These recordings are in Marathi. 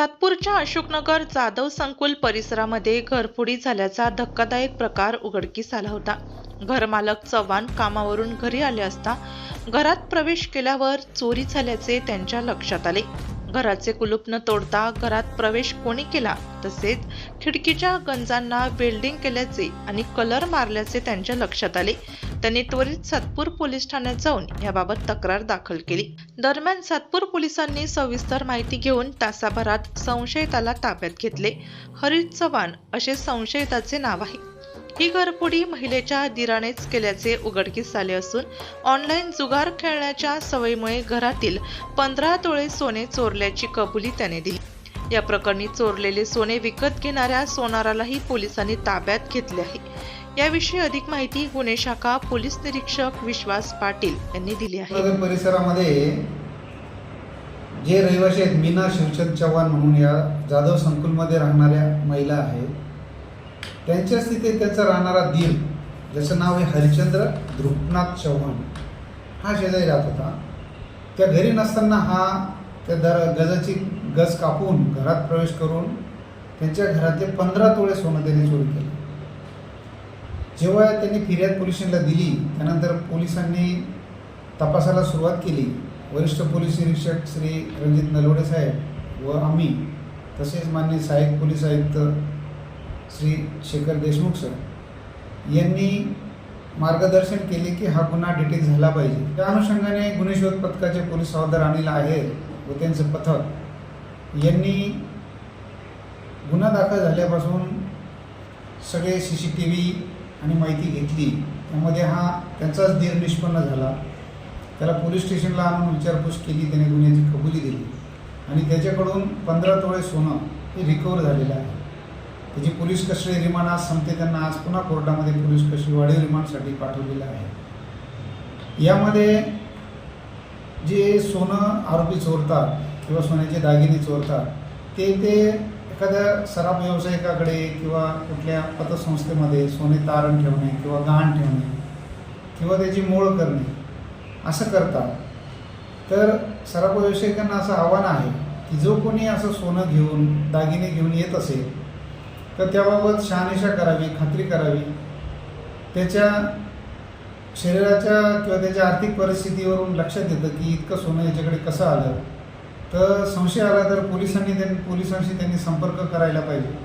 सातपूरच्या अशोकनगर जाधव संकुल परिसरामध्ये घरफोडी झाल्याचा धक्कादायक प्रकार उघडकीस आला होता. घरमालक चव्हाण कामावरून घरी आले असता घरात प्रवेश केल्यावर चोरी झाल्याचे त्यांच्या लक्षात आले. घराचे कुलूप न तोडता घरात प्रवेश कोणी केला? तसेच खिडकीच्या गंजांना वेल्डिंग केल्याचे आणि कलर मारल्याचे त्यांच्या लक्षात आले. त्यांनी त्वरित सातपूर पोलीस ठाण्यात जाऊन याबाबत तक्रार दाखल केली. दरम्यान सातपूर पोलिसांनी सविस्तर माहिती घेऊन तासाभरात संशयिताला ताब्यात घेतले. हरीश चव्हाण असे संशयिताचे नाव आहे. ही घरफोडी महिलेच्या दिरानेच केल्याचे उघडकीस आले असून ऑनलाईन जुगार खेळण्याच्या सवयीमुळे घरातील पंधरा तोळे सोने चोरल्याची कबुली त्याने दिली. या प्रकरणी चोरलेले सोने विकत घेणाऱ्या सोनारालाही पोलिसांनी ताब्यात घेतले आहे. याविषयी अधिक माहिती गुन्हे शाखा पोलीस निरीक्षक विश्वास पाटील यांनी दिली आहे. परिसरामध्ये जे रहिवासी आहेत मीना शिवचंद चव्हाण म्हणून या जाधव संकुलमध्ये राहणाऱ्या महिला आहेत त्यांच्याच तिथे त्याचा राहणारा दीर ज्याचं नाव आहे हरिश्चंद्र ध्रुपनाथ चव्हाण हा शेजारी राहत होता. त्या घरी नसताना हा त्या दर गजाची गज कापून घरात प्रवेश करून त्यांच्या घरातले पंधरा तोळे सोनं त्याने चोरी केलं. जेव्हा त्यांनी फिर्याद पोलिसांना दिली त्यानंतर पोलिसांनी तपासाला सुरुवात केली. वरिष्ठ पोलीस निरीक्षक श्री रणजित नलवडे साहेब व आम्ही तसेच मान्य सहाय्यक पोलीस आयुक्त श्री शेखर देशमुख सर यांनी मार्गदर्शन केले की हा गुन्हा डिटेक्ट झाला पाहिजे. त्या अनुषंगाने गुन्हे शोध पथकाचे पोलीस हवालदार अनिल आहे व त्यांचं पथक यांनी गुन्हा दाखल झाल्यापासून सगळे सी सी टी व्ही आणि माहिती घेतली त्यामध्ये हा त्याचाच देह निष्पन्न झाला. त्याला पोलीस स्टेशनला आणून विचारपूस केली त्याने गुन्ह्याची कबुली दिली. आणि त्याच्याकडून पंधरा तोळे सोनं हे रिकवर झालेलं आहे. त्याची पोलीस कस्टडी रिमांड आज संपते त्यांना आज पुन्हा कोर्टामध्ये पोलीस कस्टडी वाढीव रिमांडसाठी पाठवलेलं आहे. यामध्ये जे सोनं आरोपी चोरतात किंवा सोन्याचे दागिने चोरतात ते ते एखाद्या सराफ व्यावसायिकाकडे किंवा कुठल्या पतसंस्थेमध्ये सोने तारण ठेवणे किंवा गहाण ठेवणे किंवा त्याची मोळ करणे असं करतात तर सराफ व्यावसायिकांना असं आव्हान आहे की जो कोणी असं सोनं घेऊन दागिने घेऊन येत असेल तर त्याबाबत शहानिशा करावी खात्री करावी. त्याच्या शरीराच्या किंवा त्याच्या आर्थिक परिस्थितीवरून लक्षात येतं की इतकं सोनं याच्याकडे कसं आलं? तर संशय आला तर पोलिसांनी त्यांनी पोलिसांशी त्यांनी संपर्क करायला पाहिजे.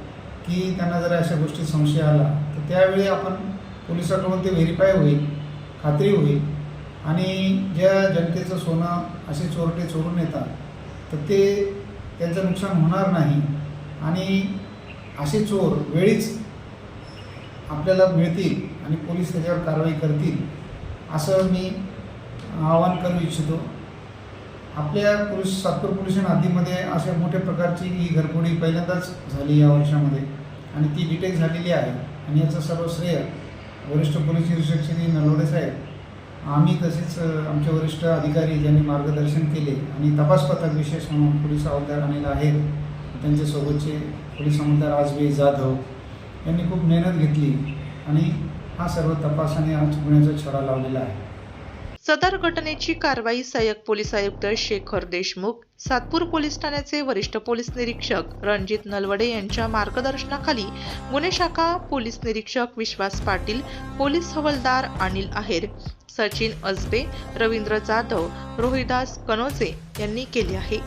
की त्यांना जर अशा गोष्टी संशय आला तर त्यावेळी आपण पोलिसाकडून ते व्हेरीफाय होईल खात्री होईल. आणि ज्या जनतेचं सोनं असे चोरटे चोरून येतात तर ते त्यांचं नुकसान होणार नाही. आणि असे चोर वेळीच आपल्याला मिळतील आणि पोलीस त्याच्यावर कारवाई करतील असं मी आवाहन करू इच्छितो. आपल्या पोलीस सातपूर पोल्युशन हद्दीमध्ये अशा मोठ्या प्रकारची ही घरफोडी पहिल्यांदाच झाली या वर्षामध्ये. आणि ती डिटेक्ट झालेली आहे. आणि याचं सर्व श्रेय वरिष्ठ पोलीस निरीक्षक नलवडे साहेब आम्ही तसेच आमचे वरिष्ठ अधिकारी ज्यांनी मार्गदर्शन केले आणि तपास पथक विशेष म्हणून पोलीस हवालदार आणलेला आहेत त्यांच्यासोबतचे पोलीस हवालदार आजबे जाधव यांनी खूप मेहनत घेतली आणि हा सर्व तपास आणि आज गुन्ह्याचा छडा लावलेला आहे. सदर घटनेची कारवाई सहाय्यक पोलीस आयुक्त शेखर देशमुख सातपूर पोलीस ठाण्याचे वरिष्ठ पोलीस निरीक्षक रणजित नलवडे यांच्या मार्गदर्शनाखाली गुन्हे शाखा पोलीस निरीक्षक विश्वास पाटील पोलीस हवालदार अनिल आहेर सचिन अजबे रवींद्र जाधव रोहिदास कनोजे यांनी केली आहे.